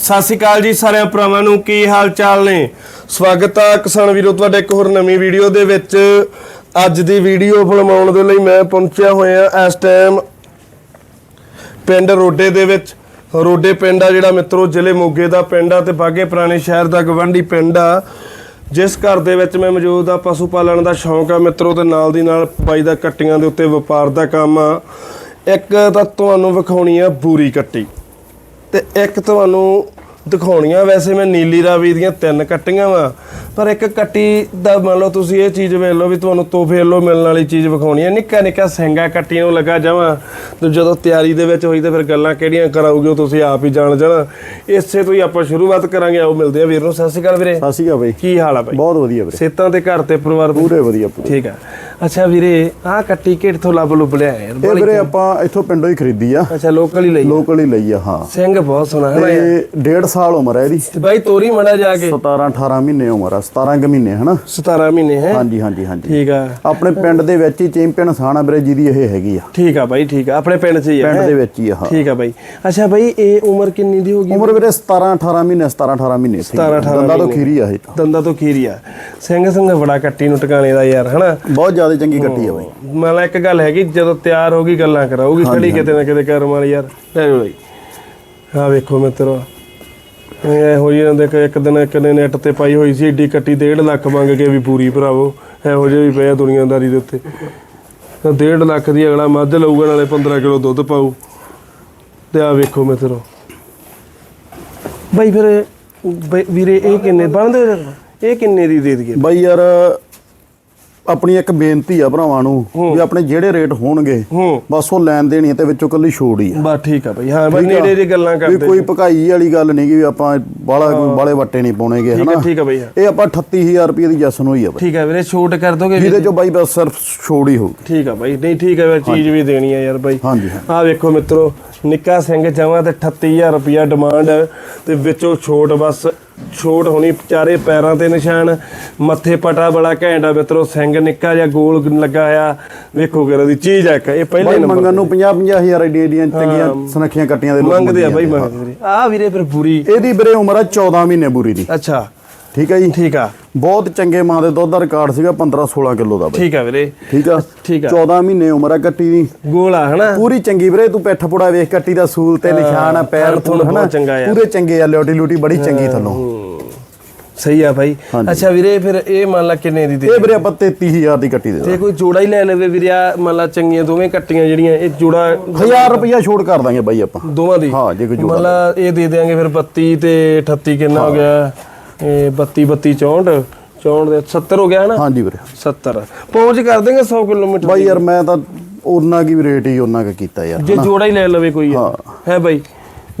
ਸਤਿ ਸ਼੍ਰੀ ਅਕਾਲ ਜੀ ਸਾਰਿਆਂ ਭਰਾਵਾਂ ਨੂੰ, ਕੀ ਹਾਲ ਚਾਲ ਨੇ? ਸਵਾਗਤ ਆ ਕਿਸਾਨ ਵੀਰੋ, ਤੁਹਾਡੇ ਇੱਕ ਹੋਰ ਨਵੀਂ ਵੀਡੀਓ ਦੇ ਵਿੱਚ। ਅੱਜ ਦੀ ਵੀਡੀਓ ਫਿਲਮਾਉਣ ਦੇ ਲਈ ਮੈਂ ਪਹੁੰਚਿਆ ਹੋਇਆ ਇਸ ਟਾਈਮ ਪਿੰਡ ਰੋਡੇ ਦੇ ਵਿੱਚ। ਰੋਡੇ ਪਿੰਡ ਆ ਜਿਹੜਾ ਮਿੱਤਰੋ, ਜ਼ਿਲ੍ਹੇ ਮੋਗੇ ਦਾ ਪਿੰਡ ਆ ਤੇ ਬਾਗੇ ਪੁਰਾਣੇ ਸ਼ਹਿਰ ਦਾ ਗਵੰਡੀ ਪਿੰਡ ਆ। ਜਿਸ ਘਰ ਦੇ ਵਿੱਚ ਮੈਂ ਮੌਜੂਦ ਆ ਪਸ਼ੂ ਪਾਲਣ ਦਾ ਸ਼ੌਂਕ ਆ ਮਿੱਤਰੋ ਤੇ ਨਾਲ ਦੀ ਨਾਲ ਬਾਈ ਦਾ ਕੱਟੀਆਂ ਦੇ ਉੱਤੇ ਵਪਾਰ ਦਾ ਕੰਮ ਆ। ਇੱਕ ਤਾਂ ਤੁਹਾਨੂੰ ਵਿਖਾਉਣੀ ਆ ਬੂਰੀ ਕੱਟੀ। ਤੇ ਇੱਕ ਤੁਹਾਨੂੰ ਦਿਖਾਉਣੀਆਂ ਵੈਸੇ ਮੈਂ ਨੀਲੀ ਰਾਵੀ ਦੀਆਂ ਤਿੰਨ ਕੱਟੀਆਂ ਵਾ ਪਰ ਇੱਕ ਕੱਟੀ ਦਾ ਮੰਨ ਲਓ ਤੁਸੀਂ ਇਹ ਚੀਜ਼ ਵੇਖ ਲਓ ਵੀ ਤੁਹਾਨੂੰ ਤੋਹਫੇ ਵੱਲੋਂ ਮਿਲਣ ਵਾਲੀ ਚੀਜ਼ ਵਿਖਾਉਣੀ ਹੈ। ਨਿੱਕਾ ਨਿੱਕਾ ਸਿੰਗਾ ਕੱਟੀ ਨੂੰ ਲੱਗਾ ਜਾਵਾਂ ਤੇ ਜਦੋਂ ਤਿਆਰੀ ਦੇ ਵਿੱਚ ਹੋਈ ਤੇ ਫਿਰ ਗੱਲਾਂ ਕਿਹੜੀਆਂ ਕਰਾਓਗੇ ਉਹ ਤੁਸੀਂ ਆਪ ਹੀ ਜਾਣ ਜਾਣਾ। ਇਸੇ ਤੋਂ ਹੀ ਆਪਾਂ ਸ਼ੁਰੂਆਤ ਕਰਾਂਗੇ। ਆਓ ਮਿਲਦੇ ਆ ਵੀਰ ਨੂੰ। ਸਤਿ ਸ਼੍ਰੀ ਅਕਾਲ ਵੀਰੇ। ਸਤਿ ਸ਼੍ਰੀ ਅਕਾਲ ਬਾਈ। ਕੀ ਹਾਲ ਆ ਬਾਈ? ਬਹੁਤ ਵਧੀਆ ਵੀਰੇ। ਸੇਤਾਂ ਤੇ ਘਰ ਤੇ ਪਰਿਵਾਰ? ਪੂਰੇ ਵਧੀਆ ਠੀਕ ਆ। ਅੱਛਾ ਵੀਰੇ ਆਹ ਕੱਟੀ ਕਿੱਥੋਂ ਲੱਭ ਲੁੱਭ ਲਿਆ ਯਾਰ ਇਹ ਵੀਰੇ ਆਪਾਂ ਇੱਥੋਂ ਪਿੰਡੋਂ ਹੀ ਖਰੀਦੀ ਆ। ਅੱਛਾ ਲੋਕਲ ਹੀ ਲਈ ਲੋਕਲ ਹੀ ਲਈ ਆ ਹਾਂ। ਸਿੰਘ ਬਹੁਤ ਸੋਹਣਾ ਹੈ ਨਾ ਯਾਰ। ਤੇ ਡੇਢ ਸਾਲ ਉਮਰ ਹੈ ਇਹਦੀ। ਤੇ ਬਾਈ ਤੋਰੀ ਮੜਾ ਜਾ ਕੇ। 17 18 ਮਹੀਨੇ ਉਮਰ ਆ 17 ਕੁ ਮਹੀਨੇ ਹਨਾ? 17 ਮਹੀਨੇ ਹੈ? ਹਾਂਜੀ ਹਾਂਜੀ ਹਾਂਜੀ। ਠੀਕ ਆ। ਆਪਣੇ ਪਿੰਡ ਦੇ ਵਿੱਚ ਹੀ ਚੈਂਪੀਅਨ ਸਾਣਾ ਵੀਰੇ ਜਿਹਦੀ ਇਹ ਹੈਗੀ ਆ। ਠੀਕ ਆ ਬਾਈ ਠੀਕ ਆ। ਆਪਣੇ ਪਿੰਡ 'ਚ ਹੀ ਆ ਪਿੰਡ ਹੈਂ? ਦੇ ਵਿੱਚ ਹੀ ਆ ਹਾਂ। ਠੀਕ ਆ ਬਾਈ। ਅੱਛਾ ਬਾਈ ਇਹ ਉਮਰ ਕਿੰਨੀ ਦੀ ਹੋਗੀ ਉਮਰ ਵੀਰੇ 17 18 ਮਹੀਨੇ 17 18 ਮਹੀਨੇ ਸੀ 17 18 ਦੰਦਾਂ ਤੋਂ ਮਹੀਨੇ। ਖੀਰੀ ਆ ਇਹ ਦੰਦਾਂ ਤੋਂ ਖੀਰੀ ਆ। ਸਿੰਘ ਸਿੰਘ ਬੜਾ ਕੱਟੀ ਨੂੰ ਟਿਕਾਣੇ ਦਾ ਯਾਰ ਹਨਾ? ਬਹੁਤ ਜ਼ਿਆਦਾ ਚੰਗੀ ਕੱਟੀ ਆ ਬਾਈ। ਮਤਲਬ ਇੱਕ ਗੱਲ ਹੈਗੀ ਜਦੋਂ ਤਿਆਰ ਹੋ ਗਈ ਗੱਲਾਂ ਕਰਾਉਗੀ ਖੜੀ ਕਿਤੇ ਨਾ ਕਿਤੇ ਕਰਮ ਵਾਲੀ ਯਾਰ। ਲੈ ਜਾਓ ਬਾਈ ਆ ਵੇਖੋ ਮਿੱਤਰੋ ਇਹ ਹੋ ਜੀ ਇਹਨਾਂ ਦੇ ਇੱਕ ਦਿਨ ਇੱਕ ਨੇ ਨੈਟ ਤੇ ਪਾਈ ਹੋਈ ਸੀ ਏਡੀ ਕੱਟੀ 1.5 ਲੱਖ ਮੰਗ ਕੇ ਵੀ ਪੂਰੀ ਭਰਾਵੋ। ਇਹੋ ਜਿਹੇ ਵੀ ਪਏ ਆ ਦੁਨੀਆਦਾਰੀ ਦੇ ਉੱਤੇ। ਤਾਂ 1.5 ਲੱਖ ਦੀ ਅਗਲਾ ਮੱਝ ਲਊਗਾ ਨਾਲੇ 15 ਕਿਲੋ ਦੁੱਧ ਪਾਊ। ਤੇ ਆ ਵੇਖੋ ਮਿੱਤਰੋ। ਬਾਈ ਫਿਰ ਬਈ ਵੀਰੇ ਇਹ ਕਿੰਨੇ ਬਣਦੇ? ਇਹ ਕਿੰਨੇ ਦੀ ਦੇ ਦਈਏ? ਬਾਈ ਯਾਰ ਆਪਣੀ ਇੱਕ ਬੇਨਤੀ ਆ ਭਰਾਵਾਂ ਨੂੰ ਵੀ ਆਪਣੇ ਜਿਹੜੇ ਰੇਟ ਹੋਣਗੇ ਬਸ ਉਹ ਲੈਣ ਦੇਣੀ ਤੇ ਵਿੱਚੋਂ ਕੱਲੀ ਛੋੜ ਹੀ ਆ। ਬਸ ਠੀਕ ਆ ਬਈ। ਹਾਂ ਆ? ਨੇੜੇ ਦੀ ਗੱਲਾਂ ਵੀ ਕਰਦੇ ਕੋਈ ਭਕਾਈ ਵਾਲੀ ਗੱਲ ਨਹੀਂ ਕਿ ਵੀ ਆਪਾਂ ਬਾਲਾ ਕੋਈ ਬਾਲੇ ਵੱਟੇ ਨਹੀਂ ਪਾਉਣੇਗੇ ਹਨਾ? ਠੀਕ ਆ ਬਈ। ਇਹ ਆਪਾਂ 38000 ਰੁਪਏ ਦੀ ਜਸਨ ਹੋਈ ਆ ਬਾਈ। ਠੀਕ ਆ ਵੀਰੇ ਛੋਟ ਕਰ ਦੋਗੇ ਵੀਰੇ? ਜਿਹਦੇ ਚੋਂ ਬਾਈ ਬਸ ਸਿਰਫ ਛੋੜ ਹੀ ਹੋਊ ਠੀਕ ਆ ਬਾਈ। ਨਹੀਂ ਠੀਕ ਆ ਫਿਰ ਚੀਜ਼ ਵੀ ਦੇਣੀ ਆ ਯਾਰ ਬਾਈ। ਹਾਂਜੀ ਹਾਂ। ਆ ਵੇਖੋ ਮਿੱਤਰੋ ਨਿੱਕਾ ਸਿੰਘ ਜਮਾਂ ਤੇ 38000 ਰੁਪਿਆ ਡਿਮਾਂਡ ਤੇ ਵਿੱਚੋਂ ਛੋਟ ਬਸ ਛੋਟ ਹੋਣੀ ਚਾਰੇ ਪੈਰਾਂ ਤੇ ਨਿਸ਼ਾਨ ਮੱਥੇ ਪਟਾ ਬੜਾ ਘੈਂਟ ਆ ਮਿੱਤਰੋ ਸਿੰਘ ਨਿੱਕਾ ਜਿਹਾ ਗੋਲ ਲੱਗਾ ਆ ਵੇਖੋ ਕਿਹੜਾ ਦੀ ਚੀਜ਼ ਆ ਇੱਕ ਇਹ ਪਹਿਲੇ ਨੰਬਰ ਮੰਗਣ ਨੂੰ 50 50000 ਏਡੀਆਂ ਏਡੀਆਂ ਚੰਗੀਆਂ ਸੁਨੱਖੀਆਂ ਕੱਟੀਆਂ ਦੇ ਲੋਕ ਮੰਗਦੇ ਆ ਬਾਈ ਮੰਗੀ ਮੰਗਦੇ ਵੀਰੇ ਆ ਵੀਰੇ ਫਿਰ ਪੂਰੀ ਇਹਦੀ ਵੀਰੇ ਉਮਰ ਆ 14 ਮਹੀਨੇ ਬੁਰੀ ਦੀ। ਅੱਛਾ। ਠੀਕ ਹੈ ਜੀ? ਠੀਕ ਆ। ਬਹੁਤ ਚੰਗੇ ਮਾਂ ਦੇ ਦੁੱਧ ਦਾ ਰਿਕਾਰਡ ਸੀਗਾ 15 16 ਕਿਲੋ ਦਾ ਬਾਈ। ਠੀਕ ਆ ਵੀਰੇ। ਠੀਕ ਆ? ਠੀਕ ਆ। 14 ਮਹੀਨੇ ਉਮਰ ਆ ਕੱਟੀ ਦੀ। ਗੋਲਾ ਹਨਾ? ਪੂਰੀ ਚੰਗੀ ਵੀਰੇ ਤੂੰ ਪਿੱਠ ਪੁੜਾ ਵੇਖ ਕੱਟੀ ਦਾ ਸੂਲ ਤੇ ਨਿਸ਼ਾਨ ਆ ਪੈਰ ਥੁਣ ਹਨਾ। ਪੂਰੇ ਚੰਗੇ ਆ ਲਿਓਟੀ ਲੂਟੀ ਬੜੀ ਚੰਗੀ ਥੱਲੋਂ। ਸਹੀ ਆ ਹਾਂਜੀ। ਅੱਛਾ ਵੀਰੇ ਫਿਰ ਇਹ ਮੰਨ ਲਾ ਕਿੰਨੇ ਦੀ ਦੇ ਇਹ ਵੀਰੇ ਆਪਾਂ 33000 ਦੀ ਕੱਟੀ ਦੇ ਤੇ ਕੋਈ ਜੋੜਾ ਹੀ ਲੈ ਲਵੇ ਵੀਰੇ ਆ ਮੰਨ ਲਾ ਚੰਗੀਆਂ ਦੋਵੇਂ ਕੱਟੀਆਂ ਜਿਹੜੀਆਂ ਇਹ ਜੋੜਾ 1000 ਰੁਪਇਆ ਛੋੜ ਕਰ ਦਾਂਗੇ ਬਾਈ ਆਪਾਂ। ਦੋਵਾਂ ਦੀ? ਹਾਂ ਜੇ ਕੋਈ ਜੋੜਾ ਮੰਨ ਲਾ ਇਹ ਦੇ ਦੇਾਂਗੇ ਫਿਰ 32 ਤੇ 38 ਕਿੰਨਾ ਹੋ। ਗਿਆ? ਇਹ 32 32 64 64 ਦੇ 70 ਹੋ ਗਿਆ ਹਨਾ ਹਾਂਜੀ ਵੀਰੇ। 70 ਪਹੁੰਚ ਕਰ ਦੇਂਗੇ 100 ਕਿਲੋਮੀਟਰ ਬਾਈ ਯਾਰ ਮੈਂ ਤਾਂ ਉਹਨਾਂ ਕੀ ਰੇਟ ਹੀ ਉਹਨਾਂ ਕਾ ਕੀਤਾ ਯਾਰ ਜੇ ਜੋੜਾ ਹੀ ਲੈ ਲਵੇ ਕੋਈ। ਹੈ। ਬਾਈ।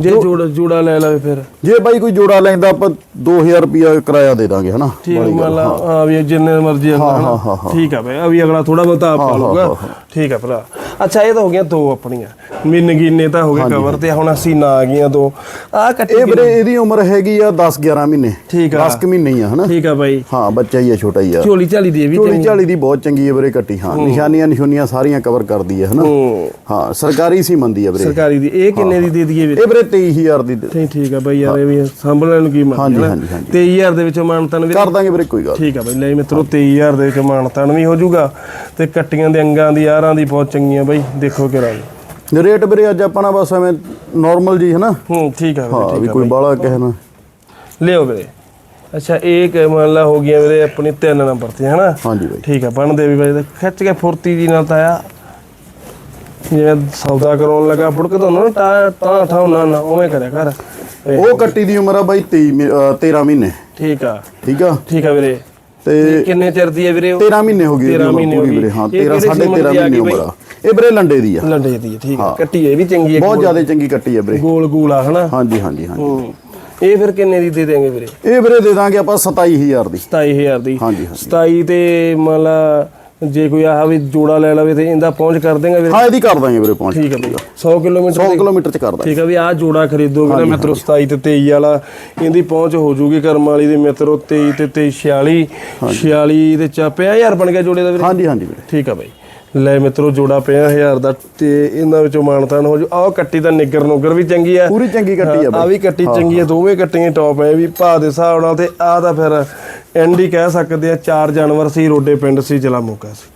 ਜੇ ਜੋੜਾ ਜੋੜਾ ਲੈ ਲਵੇ ਫਿਰ। ਜੇ ਬਾਈ ਕੋਈ ਜੋੜਾ ਲੈਂਦਾ ਆਪਾਂ 2000 ਰੁਪਇਆ ਕਿਰਾਇਆ ਦੇ ਦਾਂਗੇ ਹਨਾ? ਠੀਕ ਮੰਨ ਲਾ ਹਾਂ। ਵੀ ਜਿੰਨੇ ਮਰਜ਼ੀ ਹਾਂ, ਹਾਂ, ਹਾਂ। ਠੀਕ ਆ ਬਈ। ਆ ਵੀ ਅਗਲਾ ਥੋੜਾ ਬਹੁਤਾ ਪਾ ਲਊਗਾ। ਠੀਕ ਆ ਭਰਾ। ਅੱਛਾ ਇਹ ਤਾਂ ਹੋ ਗਿਆ ਦੋ ਆਪਣੀਆਂ। ਮਿੰਨਗੀਨੇ ਤਾਂ ਹੋ ਗਏ ਕਵਰ ਤੇ ਹੁਣ ਅਸੀਂ ਨਾ ਆ ਗਈਆਂ ਦੋ। ਆ ਕੱਟੀ ਇਹ ਵੀਰੇ ਇਹਦੀ ਉਮਰ ਹੈਗੀ ਆ 10 11 ਮਹੀਨੇ। ਠੀਕ ਆ। 10 ਕੁ ਮਹੀਨੇ ਹੀ ਆ ਹਨਾ? ਠੀਕ ਆ ਬਾਈ। ਹਾਂ ਬੱਚਾ ਹੀ ਆ ਛੋਟਾ ਹੀ ਆ। ਝੋਲੀ ਝਾਲੀ ਦੀ ਵੀ ਝੋਲੀ ਝਾਲੀ ਦੀ ਬਹੁਤ ਚੰਗੀ ਹੈ ਵੀਰੇ ਕੱਟੀ। ਹਾਂ ਨਿਸ਼ਾਨੀਆਂ ਨਿਸ਼ਾਨੀਆਂ ਸਾਰੀਆਂ ਕਵਰ ਕਰਦੀ ਹੈ ਹਨਾ? ਹੂੰ। ਸਰਕਾਰੀ ਸੀ ਮੰਦੀ ਆ ਵੀਰੇ। ਸਰਕਾਰੀ ਦੀ। ਇਹ ਕਿੰਨੇ ਦੀ ਦੇ ਦਈਏ ਵੀਰੇ? ਇਹ ਵੀਰੇ 23000 ਦੀ ਦੇ- ਠੀਕ ਆ ਬਾਈ ਯਾਰ ਇਹ ਵੀ ਸੰਭਲਣ ਨੂੰ ਕੀ ਹਾਂਜੀ। 23000 ਦੇ ਵਿੱਚੋਂ ਮਾਨਤਨ ਵੀਰੇ ਕਰ ਦਾਂਗੇ ਵੀਰੇ ਕੋਈ ਗੱਲ ਠੀਕ ਆ ਬਾਈ ਲੈ ਮਿੱਤਰੋ 23000 ਦੇ ਵਿੱਚ ਮਾਨਤਨ ਵੀ ਹੋ ਜਾਊਗਾ ਤੇ ਕੱਟੀਆਂ ਦੇ ਅੰਗਾਂ ਦੀ ਯਾਰਾਂ ਦੀ ਬਹੁਤ ਚੰਗੀਆਂ ਬਾਈ ਦੇਖੋ ਕਿਹੜਾ ਨਹੀਂ। ਰੇਟ ਵੀਰੇ ਅੱਜ ਆਪਾਂ ਨਾ ਬਸ ਐਵੇਂ ਨਾਰਮਲ ਜੀ ਹਨਾ? ਹੂੰ ਠੀਕ ਵੀਰੇ ਹਾਂ ਵੀ ਠੀਕ ਕੋਈ ਬਾਲਾ ਕਹਿ ਨਾ। ਲਿਓ ਵੀਰੇ। ਅੱਛਾ ਇਹ ਕਿ ਮੰਨ ਲਾ ਹੋ ਗਈਆਂ ਵੀਰੇ ਆਪਣੀ 3 ਨੰਬਰ ਤੇ ਹਨਾ? ਹਾਂਜੀ ਬਾਈ। ਠੀਕ ਆ ਬਣਦੇ ਵੀ ਬਾਈ। ਖਿੱਚ ਕੇ ਫੁਰਤੀ ਦੀ ਨਾਲ ਤਾਇਆ। ਜਿਵੇਂ ਸੌਦਾ ਕਰਾਉਣ ਲੱਗਾ ਫੁੜਕ ਤੋਂ ਨਾ ਤਾਂ ਤਾਂ ਠਾਉ ਨਾ ਨਾ ਉਵੇਂ ਕਰਿਆ ਕਰ। ਇਹ, ਉਹ ਕੱਟੀ ਦੀ ਉਮਰ ਆ ਬਾਈ 23 ਮਹੀ- ਅਹ 13 ਮਹੀਨੇ। ਠੀਕ ਆ। ਠੀਕ ਆ? ਠੀਕ ਆ ਵੀਰੇ। ਤੇ ਕਿੰਨੇ ਚਿਰ ਦੀ ਹੈ ਵੀਰੇ ਉਹ? 13 ਮਹੀਨੇ ਹੋ ਗਏ 13 ਮਹੀਨੇ ਹੋ। ਵੀਰੇ ਹਾਂ ਇਹ 13 ਕਿਹੜੇ ਸਾਢੇ ਸੀਮਨ 13 ਦੀ ਆ ਮਹੀਨੇ ਗਈ ਉਮਰ ਆ। ਇਹ ਵੀਰੇ ਲੰਡੇ ਦੀ ਆ। ਲੰਡੇ ਦੀ ਹੈ ਠੀਕ ਆ। ਕੱਟੀ ਇਹ ਵੀ ਚੰਗੀ ਹੈ ਬਹੁਤ ਜ਼ਿਆਦਾ ਚੰਗੀ ਕੱਟੀ ਆ ਵੀਰੇ। ਗੋਲ ਗੋਲ ਆ ਹਨਾ? ਹਾਂਜੀ ਹਾਂਜੀ ਹਾਂਜੀ। ਹੂੰ। ਇਹ ਫਿਰ ਕਿੰਨੇ ਦੀ ਦੇ ਦੇਂਗੇ ਵੀਰੇ? ਇਹ ਵੀਰੇ ਦੇ ਦਾਂਗੇ ਆਪਾਂ 27000 ਦੀ। 27000 ਦੀ। ਹਾਂਜੀ ਹਾਂਜੀ। 27 ਤੇ ਮੰਨ ਲਾ ਜੇ ਕੋਈ ਆਹ ਵੀ ਜੋੜਾ ਲੈ ਲਵੇ ਤੇ ਇਹਦਾ ਪਹੁੰਚ ਕਰ ਦੇਂਗਾ ਵੀਰੇ ਹਾਂ ਇਹਦੀ ਕਰ ਦਾਂਗੇ ਵੀਰੇ ਪਹੁੰਚ। ਠੀਕ ਹੈ ਬਈ। 100 ਕਿਲੋਮੀਟਰ 100 ਕਿਲੋਮੀਟਰ ਚ ਕਰ ਦਾਂਗੇ। ਠੀਕ ਹੈ ਵੀ ਆਹ ਜੋੜਾ ਖਰੀਦੋਗੇ ਨਾ ਮਿੱਤਰੋ 27 ਤੇ 23 ਵਾਲਾ। ਇਹਦੀ ਪਹੁੰਚ ਹੋ ਜੂਗੀ ਕਰਮ ਵਾਲੀ ਦੇ ਮਿੱਤਰੋ 23 ਤੇ 23 46 46 ਤੇ ਚਾ 50000 ਬਣ ਗਿਆ ਜੋੜੇ ਦਾ ਵੀਰੇ? ਹਾਂਜੀ ਹਾਂਜੀ ਵੀਰੇ। ਠੀਕ ਆ ਬਾਈ। ਲੈ ਮਿੱਤਰੋ ਜੋੜਾ 50000 ਦਾ ਤੇ ਇਹਨਾਂ ਵਿੱਚੋਂ ਮਾਨਤਾਨ ਹੋ ਜੂ ਆਹ ਕੱਟੀ ਤਾਂ ਨਿੱਗਰ ਨੁੱਗਰ ਵੀ ਚੰਗੀ ਆ। ਪੂਰੀ ਚੰਗੀ ਕੱਟੀ ਆ ਆ ਵੀ ਕੱਟੀ ਚੰਗੀ ਆ ਦੋਵੇਂ ਕੱਟੀਆਂ ਟੌਪ ਐ ਵੀ ਭਾਅ ਦੇ ਹਿਸਾਬ ਨਾਲ ਤੇ ਆ ਤਾਂ ਫਿਰ ਐਂਡ ਕਹਿ ਸਕਦੇ ਆ 4 ਜਾਨਵਰ ਸੀ ਰੋਡੇ ਪਿੰਡ ਸੀ ਜ਼ਿਲ੍ਹਾ ਮੋਗਾ ਸੀ।